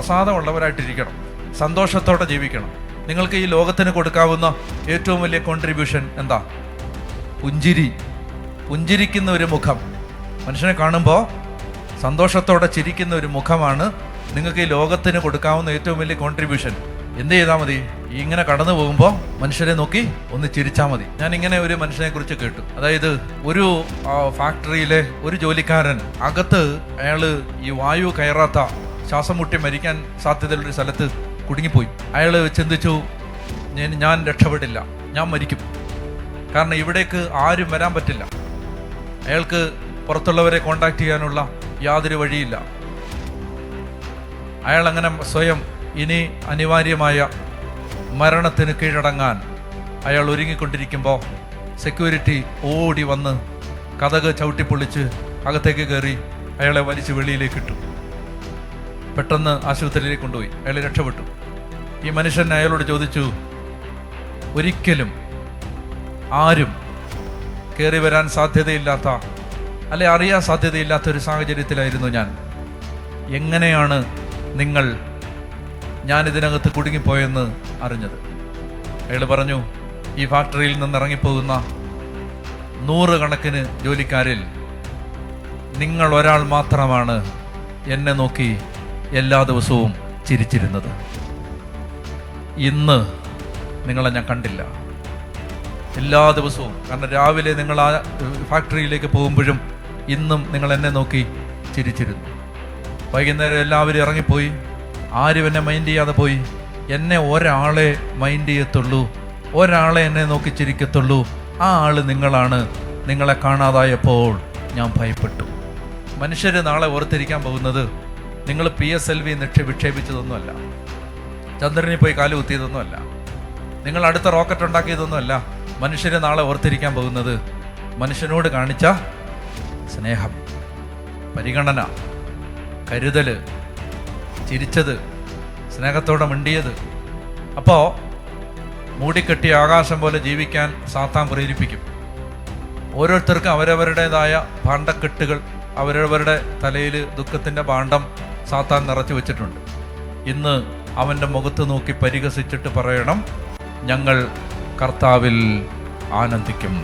പ്രസാദമുള്ളവരായിട്ടിരിക്കണം. സന്തോഷത്തോടെ ജീവിക്കണം. നിങ്ങൾക്ക് ഈ ലോകത്തിന് കൊടുക്കാവുന്ന ഏറ്റവും വലിയ കോൺട്രിബ്യൂഷൻ എന്താ? പുഞ്ചിരി. പുഞ്ചിരിക്കുന്ന ഒരു മുഖം. മനുഷ്യനെ കാണുമ്പോൾ സന്തോഷത്തോടെ ചിരിക്കുന്ന ഒരു മുഖമാണ് നിങ്ങൾക്ക് ഈ ലോകത്തിന് കൊടുക്കാവുന്ന ഏറ്റവും വലിയ കോൺട്രിബ്യൂഷൻ എന്ത് ചെയ്താൽ മതി? ഇങ്ങനെ കടന്നു പോകുമ്പോൾ മനുഷ്യരെ നോക്കി ഒന്ന് ചിരിച്ചാൽ മതി. ഞാൻ ഇങ്ങനെ ഒരു മനുഷ്യനെ കുറിച്ച് കേട്ടു. അതായത് ഒരു ഫാക്ടറിയിലെ ഒരു ജോലിക്കാരൻ അകത്ത് അയാൾ ഈ വായു കയറാത്ത ശ്വാസം മുട്ടി മരിക്കാൻ സാധ്യതയുള്ളൊരു സ്ഥലത്ത് കുടുങ്ങിപ്പോയി. അയാൾ ചിന്തിച്ചു ഞാൻ ഞാൻ രക്ഷപ്പെടില്ല. ഞാൻ മരിക്കും. കാരണം ഇവിടേക്ക് ആരും വരാൻ പറ്റില്ല. അയാൾക്ക് പുറത്തുള്ളവരെ കോണ്ടാക്ട് ചെയ്യാനുള്ള യാതൊരു വഴിയില്ല. അയാൾ അങ്ങനെ സ്വയം ഇനി അനിവാര്യമായ മരണത്തിന് കീഴടങ്ങാൻ അയാൾ ഒരുങ്ങിക്കൊണ്ടിരിക്കുമ്പോൾ സെക്യൂരിറ്റി ഓടി വന്ന് കഥക് ചവിട്ടിപ്പൊളിച്ച് അകത്തേക്ക് കയറി അയാളെ വലിച്ച് വെളിയിലേക്ക് ഇട്ടു. പെട്ടെന്ന് ആശുപത്രിയിലേക്ക് കൊണ്ടുപോയി. അയാൾ രക്ഷപ്പെട്ടു. ഈ മനുഷ്യൻ അയാളോട് ചോദിച്ചു ഒരിക്കലും ആരും കയറി വരാൻ സാധ്യതയില്ലാത്ത അല്ലെ അറിയാൻ സാധ്യതയില്ലാത്ത ഒരു സാഹചര്യത്തിലായിരുന്നു ഞാൻ. എങ്ങനെയാണ് നിങ്ങൾ ഞാൻ ഇതിനകത്ത് കുടുങ്ങിപ്പോയെന്ന് അറിഞ്ഞത്? അയാൾ പറഞ്ഞു ഈ ഫാക്ടറിയിൽ നിന്ന് ഇറങ്ങിപ്പോകുന്ന നൂറുകണക്കിന് ജോലിക്കാരിൽ നിങ്ങൾ ഒരാൾ മാത്രമാണ് എന്നെ നോക്കി എല്ലാ ദിവസവും ചിരിച്ചിരുന്നത്. ഇന്ന് നിങ്ങളെ ഞാൻ കണ്ടില്ല. എല്ലാ ദിവസവും കാരണം രാവിലെ നിങ്ങൾ ആ ഫാക്ടറിയിലേക്ക് പോകുമ്പോഴും ഇന്നും നിങ്ങൾ എന്നെ നോക്കി ചിരിച്ചിരുന്നു. വൈകുന്നേരം എല്ലാവരും ഇറങ്ങിപ്പോയി. ആരും എന്നെ മൈൻഡ് ചെയ്യാതെ പോയി. എന്നെ ഒരാളെ മൈൻഡ് ചെയ്യത്തുള്ളൂ. ഒരാളെ എന്നെ നോക്കി ചിരിക്കത്തുള്ളൂ. ആ ആൾ നിങ്ങളാണ്. നിങ്ങളെ കാണാതായപ്പോൾ ഞാൻ ഭയപ്പെട്ടു. മനുഷ്യർ നാളെ ഓർത്തിരിക്കാൻ പോകുന്നത് നിങ്ങൾ പി എസ് എൽ വി വിക്ഷേപിച്ചതൊന്നുമല്ല. ചന്ദ്രനിൽ പോയി കാലു കുത്തിയതൊന്നുമല്ല. നിങ്ങൾ അടുത്ത റോക്കറ്റ് ഉണ്ടാക്കിയതൊന്നുമല്ല. മനുഷ്യരെ നാളെ ഓർത്തിരിക്കാൻ പോകുന്നത് മനുഷ്യനോട് കാണിച്ച സ്നേഹം പരിഗണന കരുതൽ ചിരിച്ചത് സ്നേഹത്തോടെ മിണ്ടിയത്. അപ്പോൾ മൂടിക്കെട്ടിയ ആകാശം പോലെ ജീവിക്കാൻ സാത്താൻ പ്രേരിപ്പിക്കും. ഓരോരുത്തർക്കും അവരവരുടേതായ ഭാണ്ഡക്കെട്ടുകൾ അവരവരുടെ തലയിൽ ദുഃഖത്തിന്റെ ഭാണ്ഡം സാത്താൻ നിറച്ചു വെച്ചിട്ടുണ്ട്. ഇന്ന് അവന്റെ മുഖത്ത് നോക്കി പരിഹസിച്ചിട്ട് പറയണം ഞങ്ങൾ കർത്താവിൽ ആനന്ദിക്കും.